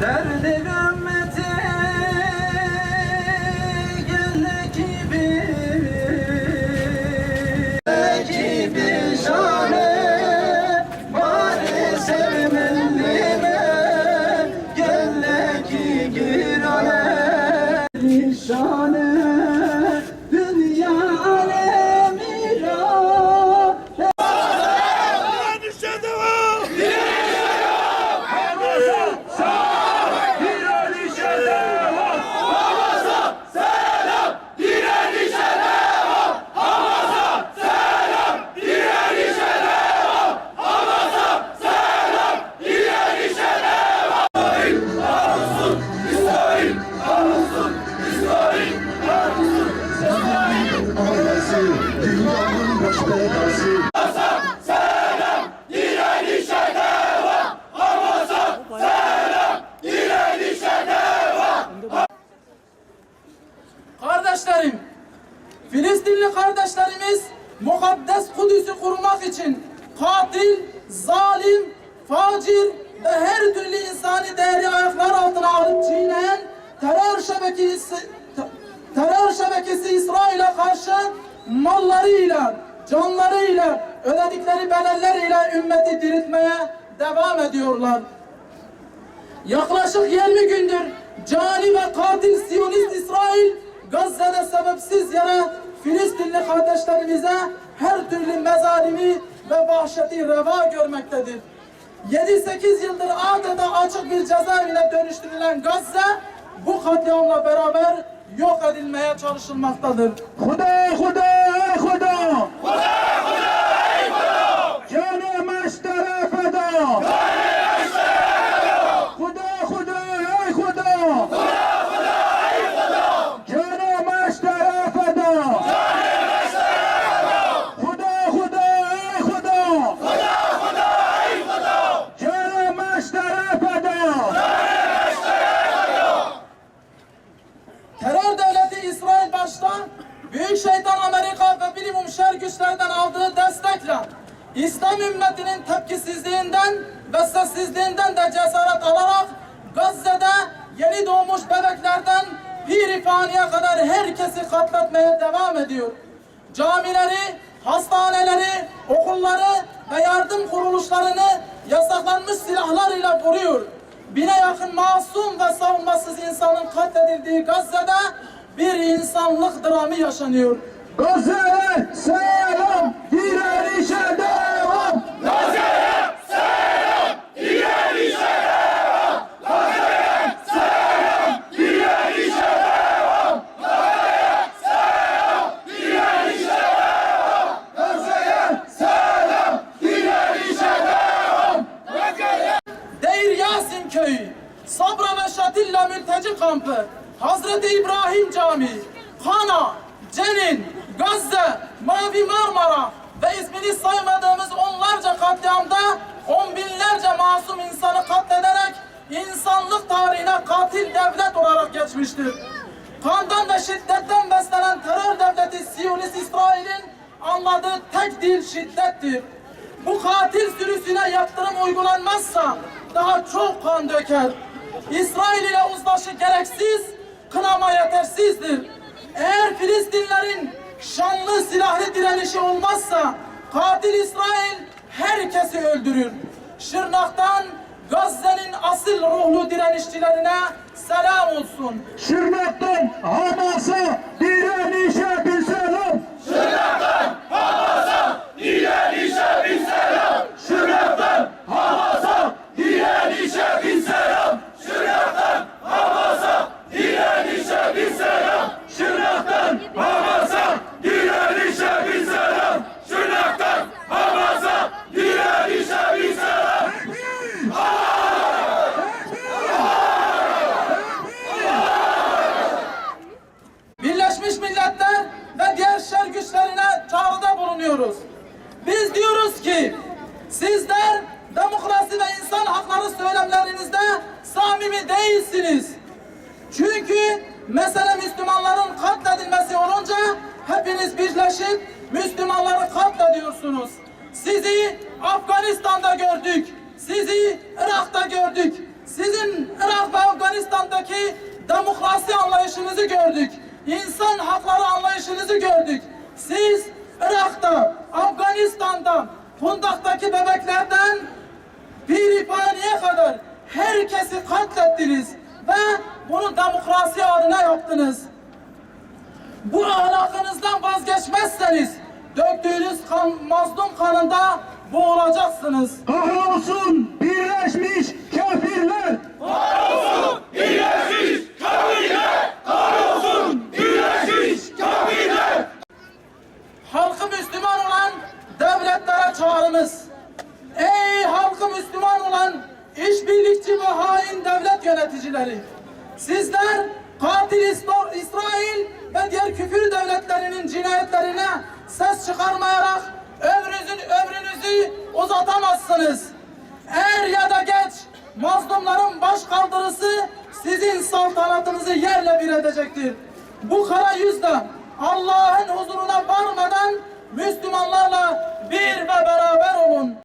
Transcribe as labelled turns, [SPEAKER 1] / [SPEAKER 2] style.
[SPEAKER 1] Derdi
[SPEAKER 2] mukaddes Kudüs'ü kurmak için katil, zalim, facir ve her türlü insani değeri ayaklar altına alıp çiğneyen terör şebekesi, te- terör şebekesi İsrail'e karşı mallarıyla, canlarıyla, ödedikleri bedelleriyle ümmeti diriltmeye devam ediyorlar. Yaklaşık 20 gündür cani ve katil Siyonist İsrail Gazze'de sebepsiz yere Filistinli kardeşlerimize her türlü mezalimi ve vahşeti reva görmektedir. 7-8 yıldır adeta açık bir cezaevine dönüştürülen Gazze bu katliamla beraber yok edilmeye çalışılmaktadır.
[SPEAKER 1] Huda,
[SPEAKER 2] huda, huda! Huda! Başta Büyük Şeytan Amerika ve bilimum şer güçlerden aldığı destekle İslam ümmetinin tepkisizliğinden ve sessizliğinden de cesaret alarak Gazze'de yeni doğmuş bebeklerden pir faniye kadar herkesi katletmeye devam ediyor. Camileri, hastaneleri, okulları ve yardım kuruluşlarını yasaklanmış silahlarıyla vuruyor. Bine yakın masum ve savunmasız insanın katledildiği Gazze'de bir insanlık dramı yaşanıyor.
[SPEAKER 1] Gazze'ye selam, direnişe devam.
[SPEAKER 2] Deir Yasin Köyü, Sabra ve Şatilla mülteci kampı, Hazreti İbrahim Camii, Kana, Cenin, Gazze, Mavi Marmara ve ismini saymadığımız onlarca katliamda on binlerce masum insanı katlederek insanlık tarihine katil devlet olarak geçmiştir. Kandan ve şiddetten beslenen terör devleti Siyonist İsrail'in anladığı tek dil şiddettir. Bu katil sürüsüne yaptırım uygulanmazsa daha çok kan döker. İsrail ile uzlaşı gereksiz, kınama yetersizdir. Eğer Filistinlerin şanlı silahlı direnişi olmazsa katil İsrail herkesi öldürür. Şırnak'tan Gazze'nin asıl ruhlu direnişçilerine selam olsun.
[SPEAKER 1] Şırnak'tan Hamas'a direnişe bir selam.
[SPEAKER 2] Birleşmiş Milletler ve diğer şer güçlerine çağrıda bulunuyoruz. Ki sizler demokrasi ve insan hakları söylemlerinizde samimi değilsiniz. Çünkü mesele Müslümanların katledilmesi olunca hepiniz birleşip Müslümanları katlediyorsunuz. Sizi Afganistan'da gördük. Sizi Irak'ta gördük. Sizin Irak ve Suriye'deki demokrasi anlayışınızı gördük. İnsan hakları anlayışınızı gördük. Siz Irak'ta, Afganistan'da, Kundak'taki bebeklerden bir ifadeye kadar herkesi katlettiniz ve bunu demokrasi adına yaptınız. Bu ahlakınızdan vazgeçmezseniz döktüğünüz kan, mazlum kanında boğulacaksınız.
[SPEAKER 1] Kahrolsun birleşmiş kafirler.
[SPEAKER 2] Halkı Müslüman olan devletlere çağrımız. Ey halkı Müslüman olan işbirlikçi ve hain devlet yöneticileri. Sizler katil İsra- İsrail ve diğer küfür devletlerinin cinayetlerine ses çıkarmayarak ömrünüzün ömrünüzü uzatamazsınız. Er ya da geç mazlumların baş kaldırısı sizin saltanatınızı yerle bir edecektir. Bu kara yüzle Allah'ın huzuruna varmadan Müslümanlarla bir ve beraber olun.